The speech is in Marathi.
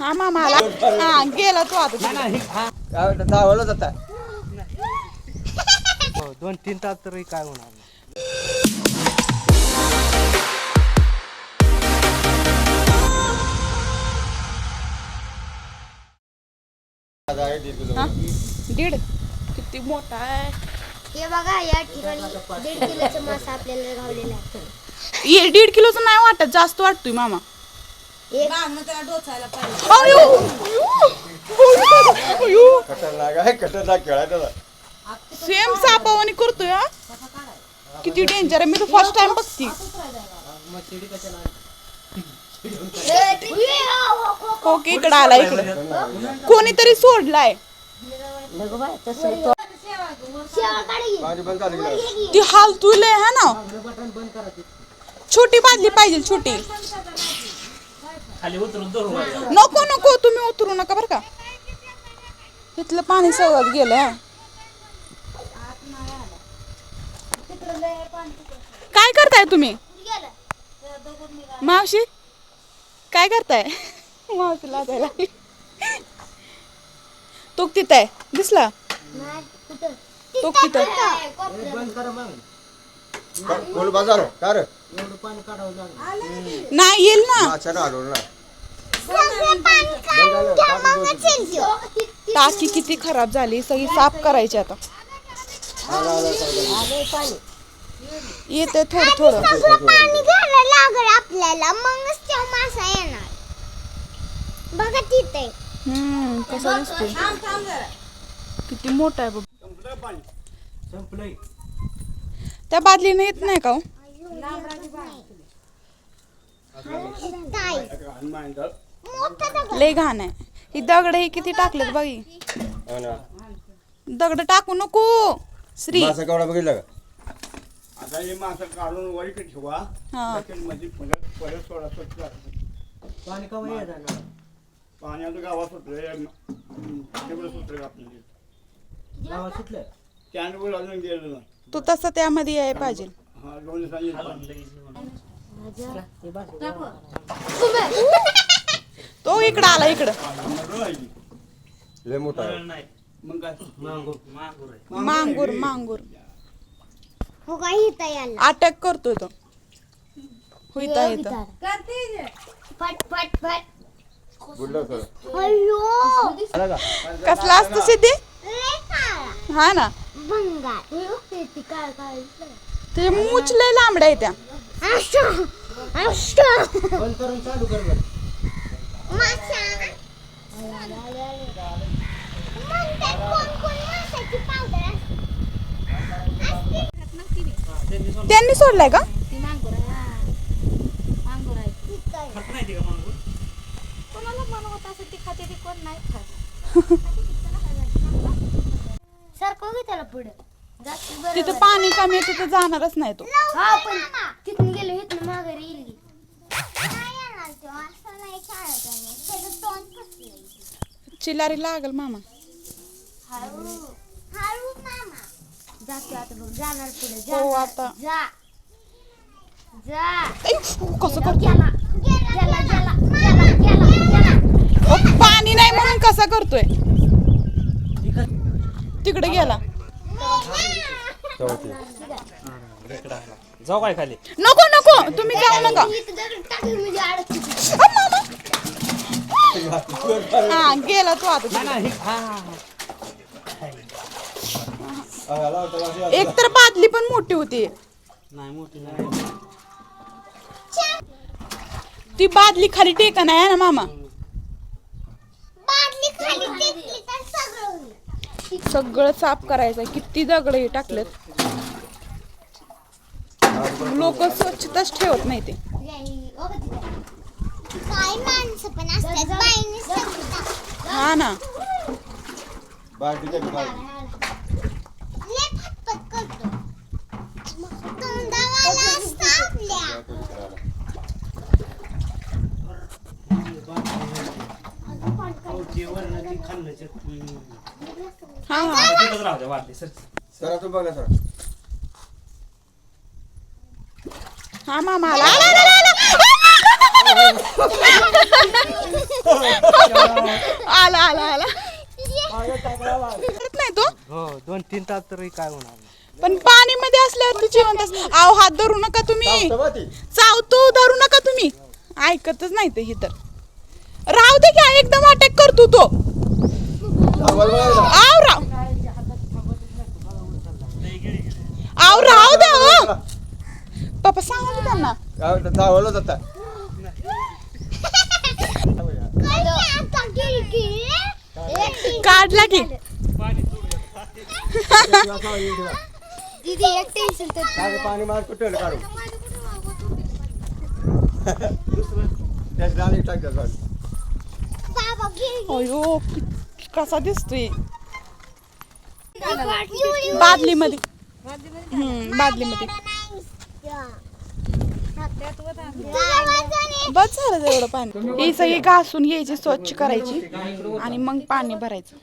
हा मामा आला हा गेला तू आता नाही नाही हा. काय धावलं जाता हो, दोन तीन तास तरी काय होणार. हा? दीड? किती मोठा आहे? हे बघा या ठिकाणी दीड किलोचा मासा आपल्याला गावलेला आहे. ये दीड किलोचं नाही वाटत जास्त वाटतोय मामा. खतरनाक आहे खतरनाक सेम सापावानी करतोय हा? किती डेंजर आहे मी तर फर्स्ट टाइम बघती. ओके इकडं आला इकडं. कोणीतरी सोडलाय. ती हालतुले है ना. छोटी बादली पाहिजे छोटी. नको नको तुम्ही उतरू नका बरं का. इथलं पाणी सगळं गेलं. काय करताय तुम्ही? मावशी? काय करताय? मावशी लाजायला तो तिथं आहे. दिसला? तो तिथं बाजार का रे? नाही येईल ना. अडवलं ना सगळं पाणी काढून घ्या, मगच येईल त्यो. टाकी किती खराब झाली सगळी साफ करायची आता येते थोडं थोडं पाणी घ्यायला लागल आपल्याला मगच तो मासा येणार बघा तिथे हम्म कसा दिसतोय किती मोठा आहे बघ त्या बादलीने येत नाही का हो? लय घाण आहे. ही दगड हे किती टाकलेत बघी हो ना. दगड टाकू नको. श्री. मासा केवढा बघितला का? आता हे माणसं काढून वर ठेवा. हा. मध्ये परत परत सोडा स्वच्छ पाणी कवा येत जाणार पाण्याचं गावात सुटलं तेवढं सुटलं आपल्याला गावात सुटलं त्यानं अजून गेलं नाही. तू तसं त्यामध्ये याय पाहिजे. हा दोन दिवसांनी येतं. तो इकडं आला इकडं. आम्हाला राहिली. लय मोठा आहे. मग काय मांगो मांगूर मांगूर. हो याला अटॅक करतोय तो. होईता येतं फट फट फट. बुडलं सर. अयो आला का? कसला असतं सिद्धी? लय काळा हा ना. भंगार हे बघ ते लय लांबड्या आहे त्या. असं असं बंद करून चालू कर बरं. मासा म्हणतात कोण कोण मासाची पावडर असते त्यांनी सोडलाय का? कोणाला म्हणत असं ती खाते ती कोण नाही खात सारखं घे त्याला पुढे जास्त बरं तिथं पाणी कमी आहे तिथं जाणारच नाही तो. हा पण तिथून गेलो इथून माघारी येईल की. नाही येणार तो, असं नाही खेळत आहे. त्याचं तोंड फसलंय. चिलारी लागल मामा. हळू हळू मामा जाते आता बघ जाणार पुढे हो आता. जा कसं करतो? पाणी नाही म्हणून कसा करतोय? तिकडे गेला. जाऊ काय खाली? नको नको. तुम्ही जाऊ नका. हा गेला तो आता. एक तर बादली पण मोठी होती. नाही मोठी नाही. ती बादली खाली टेका नाही ना मामा? बादली खाली टेकली तर सगळं होईल. सगळं साफ करायचं किती दगड हे टाकलेत. लोक स्वच्छताच ठेवत नाही ते. काही माणसं पण असतात बाईने सगळं हा ना बाटलीच्या बाटली. लय फटफट करतो तोंडावाला असतं आपल्या जेवण ती खाल्लं हा हा वाटली सर सर तू बघ सर हा मामा आला आला, आला, आला, आला. आला आला आला. करत नाही तो? हो दोन तीन तास तरी काय होणार पण पाणी मध्ये असल्यावर तू जिवंत असत आव हात धरू नका तुम्ही. चावतो धरू नका तुम्ही. ऐकतच नाही ते ही तर. राहू दे घ्या एकदम अटॅक करतो तो. आव राव. आव राहू द्या हो. पप्पा सांगा की त्यांना. चावलं जाता आता गेली की काढला की. दीदी एक टेन्शन तर काय पाणी मार कुठे काढू. त्याच राणी टाकतात काढू बाबा गेली अयो कसा दिसतोय. बादली मध्ये हम्म बादली मध्ये बस झालं एवढं पाणी. ही सगळी घासून घ्यायची स्वच्छ करायची आणि मग पाणी भरायचं.